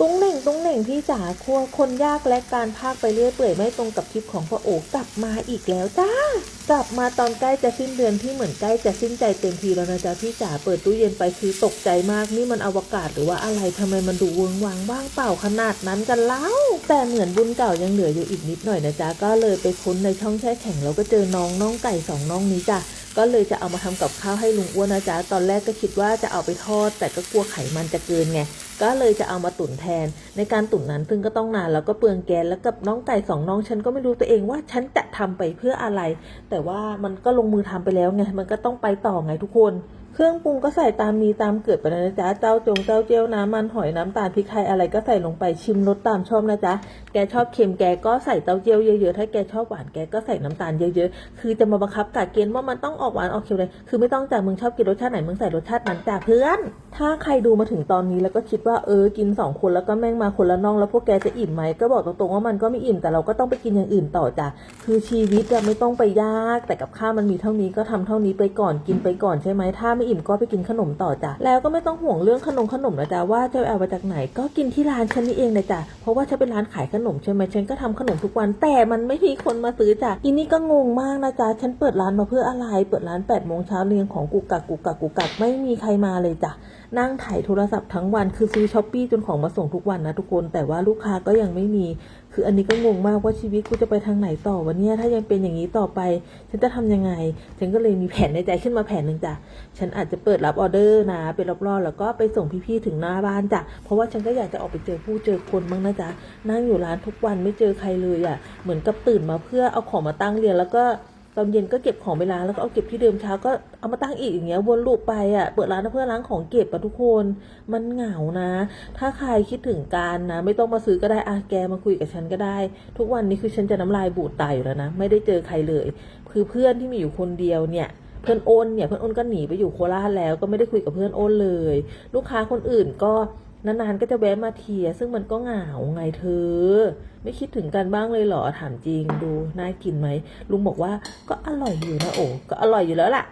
ตุ้งเหน่งตุ้งเหน่งพี่จ๋าครัวคนยากและการพากไปเรื่อยเปื่อยไม่ตรงกับคลิปของพ่อโอกกลับมาอีกแล้วจ้ากลับมาตอนใกล้จะสิ้นเดือนที่เหมือนใกล้จะสิ้นใจเต็มทีแล้วนะจ๊ะพี่จ๋าเปิดตู้เย็นไปคือตกใจมากนี่มันอวกาศหรือว่าอะไรทำไมมันดูเวงวางว่างเปล่าขนาดนั้นกันเล่าแต่เหมือนบุญเก่ายังเหลืออยู่อีกนิดหน่อยนะจ๊ะก็เลยไปค้นในช่องแช่แข็งแล้วก็เจอน้องน้องไก่สองน้องนี้จ้ะก็เลยจะเอามาทำกับข้าวให้ลุงอ้วนนะจ๊ะตอนแรกก็คิดว่าจะเอาไปทอด แต่ก็กลัวไขมันจะเกินไง ก็เลยจะเอามาตุ๋นแทน ในการตุ๋นนั้นซึ่งก็ต้องนานแล้วก็เปลืองแก๊สแล้วกับน้องไก่สองน้องฉันก็ไม่รู้ตัวเองว่าฉันจะทำไปเพื่ออะไร แต่ว่ามันก็ลงมือทำไปแล้วไงมันก็ต้องไปต่อไงทุกคน เครื่องปรุงก็ใส่ตามมีตามเกิดไปเลยนะจ๊ะ เจ้าจงเจ้าเจียวน้ำมันหอยน้ำตาลพริกไทยอะไรก็ใส่ลงไปชิมรสตามชอบนะจ๊ะ แกชอบเค็มแกก็ใส่เต้าเจี้ยวเยอะๆ ถ้าแกชอบหวานแกก็ใส่น้ำตาลเยอะๆ คือจะมาบังคับกะเกณฑ์ว่ามันต้องออกหวานออกเค็มเลย คือไม่ต้องจ้ะมึงชอบกินรสชาติไหนมึงใส่รสชาตินั้นจ้ะเพื่อน ถ้าใครดูมาถึงตอนนี้แล้วก็คิดว่าเออกินสองคนแล้วก็แม่งมาคนละน่องแล้วพวกแกจะอิ่มไหมก็บอกตรงๆว่ามันก็ไม่อิ่มแต่เราก็ต้องไปกินอย่างอื่นต่อจ้ะ คือชีวิตอะไม่ต้องไปยากแต่กับข้าวมันมีเท่านี้ก็ทำเท่านี้ไปก่อนกินไปก่อนใช่ไหมถ้าไม่อิ่มก็ไปกินขนมต่อจ้ะแล้วก็ไม่ต้องห่วงเรื่องขนมขนมนะจ๊ะว่าจะเอามาจากไหน ก็กินที่ร้านฉันนี่เองเลยจ้ะเพราะว่าฉันเป็นร้านขายขนมใช่ไหมฉันก็ทำขนมทุกวัน แต่มันไม่มีคนมาซื้อจ้ะอีนี่ก็งงมากนะจ๊ะฉันเปิดร้านมาเพื่ออะไร เปิดร้าน8ปดโมงเช้าเรียงของกุกกักกุกกักกุกกักไม่มีใครมาเลยจ้ะนั่งถ่ายโทรศัพท์ทั้งวันคือซื้อช้อปปี้จนของมาส่งทุกวันนะทุกคน แต่ว่าลูกค้าก็ยังไม่มี คืออันนี้ก็งงมากว่าชีวิตกูจะไปทางไหนต่อวันนี้ถ้ายังเป็นอย่างนี้ต่อไป ฉันจะทำยังไง ฉันก็เลยมีแผนในใจขึ้นมาแผนหนึ่งจ้ะฉันอาจจะเปิดรับออเดอร์นะเป็นรอบๆแล้วก็ไปส่งพี่ๆถึงหน้าบ้านจ้ะเพราะว่าฉันก็อยากจะออกไปเจอผู้เจอคนบ้างนะจ๊ะนั่งอยู่ร้านทุกวันไม่เจอใครเลยอะเหมือนกับตื่นมาเพื่อเอาของมาตั้งเรียนแล้วก็ ตอนเย็นก็เก็บของไปล้างแล้วก็เอาเก็บที่เดิมเช้าก็เอามาตั้งอีกอย่างเงี้ยวนลูปไปอะเปิดร้านเพื่อล้างของเก็บอะทุกคน มันเหงานะ ถ้าใครคิดถึงการนะ ไม่ต้องมาซื้อก็ได้อะแกมาคุยกับฉันก็ได้ ทุกวันนี้คือฉันจะน้ำลายบูดตายอยู่แล้วนะไม่ได้เจอใครเลย คือเพื่อนที่มีอยู่คนเดียวเนี่ยเพื่อนโอนเนี่ยเพื่อนโอนก็หนีไปอยู่โคราชแล้วก็ไม่ได้คุยกับเพื่อนโอนเลย ลูกค้าคนอื่นก็ นานๆ ก็จะแวะมาเทียซึ่งมันก็เหงาไงเธอ ไม่คิดถึงกันบ้างเลยเหรอถามจริงดูน่ากินไหมลุงบอกว่าก็อร่อยอยู่นะโอ้ก็อร่อยอยู่แล้วล่ะ